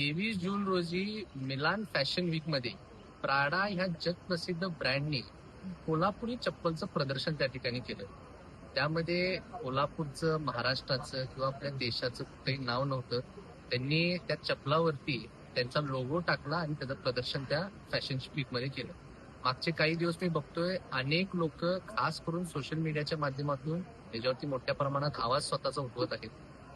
तेवीस जून रोजी मिलान फॅशन वीकमध्ये प्राडा ह्या जगप्रसिद्ध ब्रँडने कोल्हापुरी चप्पलचं प्रदर्शन त्या ठिकाणी केलं. त्यामध्ये कोल्हापूरचं महाराष्ट्राचं किंवा आपल्या देशाचं काही नाव नव्हतं. त्यांनी त्या चपलावरती त्यांचा लोगो टाकला आणि त्याचं प्रदर्शन त्या फॅशन वीकमध्ये केलं. मागचे काही दिवस मी बघतोय अनेक लोक खास करून सोशल मीडियाच्या माध्यमातून त्याच्यावरती मोठ्या प्रमाणात आवाज स्वतःचा उठवत आहेत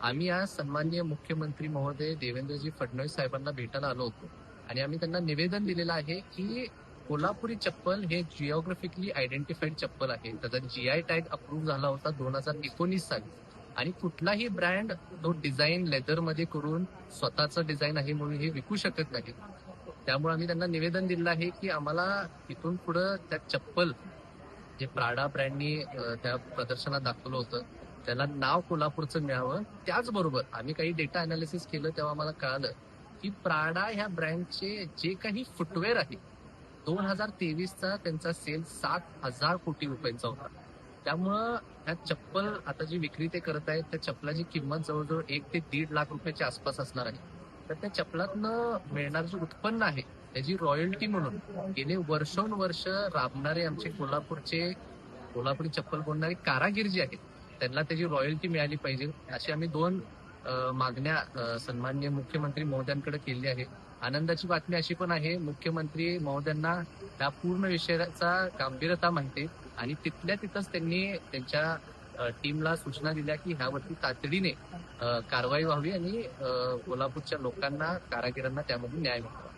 आम्ही आज सन्माननीय मुख्यमंत्री महोदय देवेंद्रजी फडणवीस साहेबांना भेटायला आलो होतो. आणि आम्ही त्यांना निवेदन दिलेलं आहे की कोल्हापुरी चप्पल हे जिओग्राफिकली आयडेंटिफाईड चप्पल आहे. त्याचा जीआय टॅग अप्रूव्ह झाला होता दोन हजार एकोणीस साली. आणि कुठलाही ब्रँड तो डिझाईन लेदरमध्ये करून स्वतःचं डिझाईन आहे म्हणून हे विकू शकत नाही. त्यामुळे आम्ही त्यांना निवेदन दिलं आहे की आम्हाला इथून पुढं त्या चप्पल जे प्राडा ब्रँडनी त्या प्रदर्शनात दाखवलं होतं त्याला नाव कोल्हापूरचं मिळावं. त्याचबरोबर आम्ही काही डेटा अनालिसिस केलं तेव्हा आम्हाला कळालं की प्राडा ह्या ब्रँडचे जे काही फुटवेअर आहे दोन हजार तेवीसचा त्यांचा सेल सात हजार कोटी रुपयांचा होता. त्यामुळं ह्या चप्पल आता जी विक्री ते करत आहेत त्या चप्पलाची किंमत जवळजवळ एक ते दीड लाख रुपयाच्या आसपास असणार आहे. तर त्या चप्पलातनं मिळणारं जे उत्पन्न आहे त्याची रॉयल्टी म्हणून गेले वर्षोनवर्ष राबणारे आमचे कोल्हापूरचे कोल्हापुरी चप्पल बोलणारे कारागीर जे आहेत त्यांना त्याची रॉयल्टी मिळाली पाहिजे. अशी आम्ही दोन मागण्या सन्माननीय मुख्यमंत्री महोदयांकडे केली आहे. आनंदाची बातमी अशी पण आहे मुख्यमंत्री महोदयांना त्या पूर्ण विषयाचा गांभीर्यता माहिती आणि तिथल्या तिथंच त्यांनी त्यांच्या टीमला सूचना दिल्या की ह्यावरती तातडीने कारवाई व्हावी आणि कोल्हापूरच्या लोकांना कारागिरांना त्यामध्ये न्याय मिळावा.